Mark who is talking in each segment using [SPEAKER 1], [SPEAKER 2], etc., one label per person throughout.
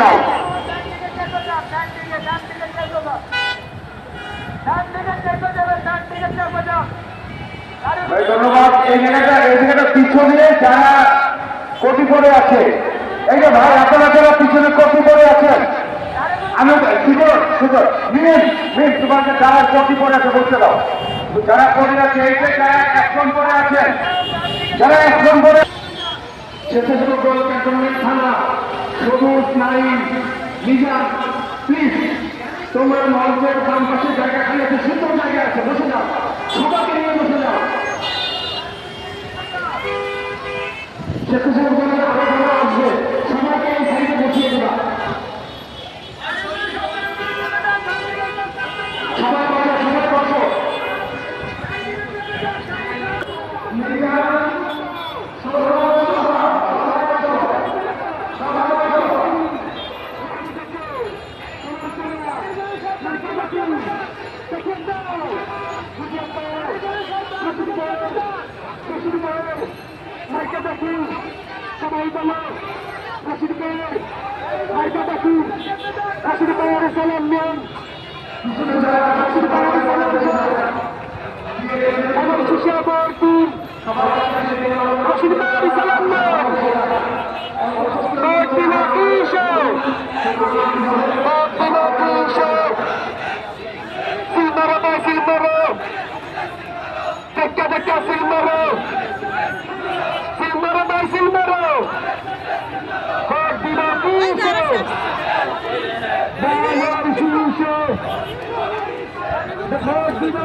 [SPEAKER 1] দাও ধন্যবাদ। এই জায়গাটা এই জায়গাটা পিছনে যারা কটি পড়ে আছে, এই যে ভাই, আপনারা যারা পিছনে কটি পড়ে আছেন আমি সুন্দর সুন্দর মিনিট মিনিট তোমাকে যারা কটি পড়ে আছে, বলতে দাও। যারা পড়ে আছে, এই যে যারা একজন পড়ে আছেন যারা একজন পড়ে স্বেচ্ছাসেবক দল ক্যান্টনমেন্ট থানা, সবুজ, নারী, নিজাম প্লিজ তোমরা মঞ্চের বাম পাশে জায়গা খালি আছে সুন্দর জায়গা আছে, বসে যাও, সবাইকে নিয়ে বসে যাও। স্বেচ্ছাসেবক দলের আরও যারা আসবে সবাইকে এই সাইডে বসিয়ে দেবা সবাই বসো সবাই বসো
[SPEAKER 2] বলো রাশিদ ভাই মাইকা ডাকি রাশিদ ভাইয়ের সালাম নেন। রাশিদ ভাইয়ের সালাম আমার শিশা বর্তী রাশিদ ভাইয়ের সালাম নেন। বর্তী না কিশো বর্তী না কিশো সিলমারো ভাই সিলমারো দেখা দেখা সিলমারো সিলমারো ভাই সিলমারো Mardina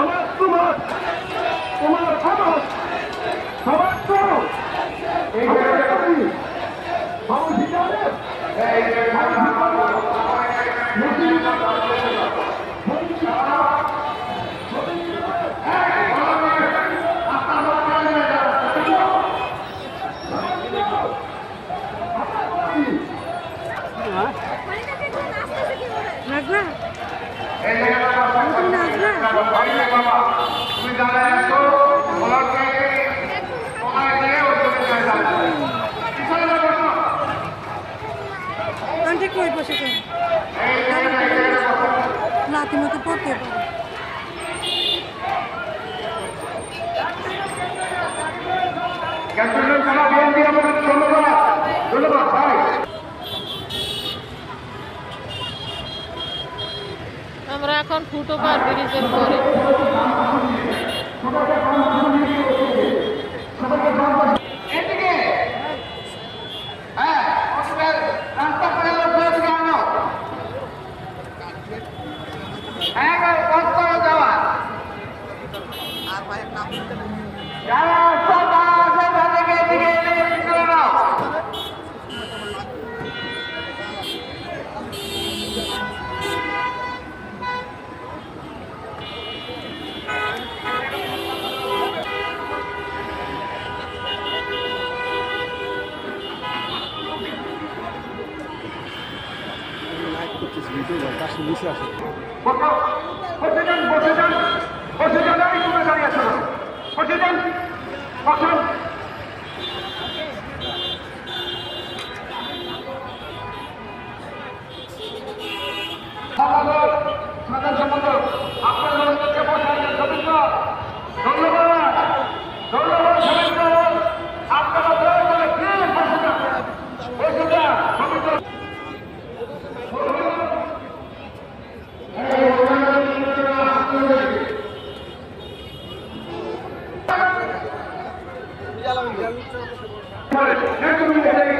[SPEAKER 2] আমার তোমার তোমার সাহস সবার তো এই
[SPEAKER 3] নাচবা তুমি নাচবা
[SPEAKER 1] তুমি দাঁড়ায় আছো ওনাকে ওনাকে দিয়ে ওদের দাঁড়ায়
[SPEAKER 3] কন্ট্যাক্ট করে বসে। তুমি? মতো পড়তে পারো।
[SPEAKER 1] ক্যান্টনমেন্ট
[SPEAKER 3] এখন ফুটওভার ব্রিজের পরে
[SPEAKER 1] এদিকে দুশো
[SPEAKER 2] আশি বসে যান বসে যান করেছে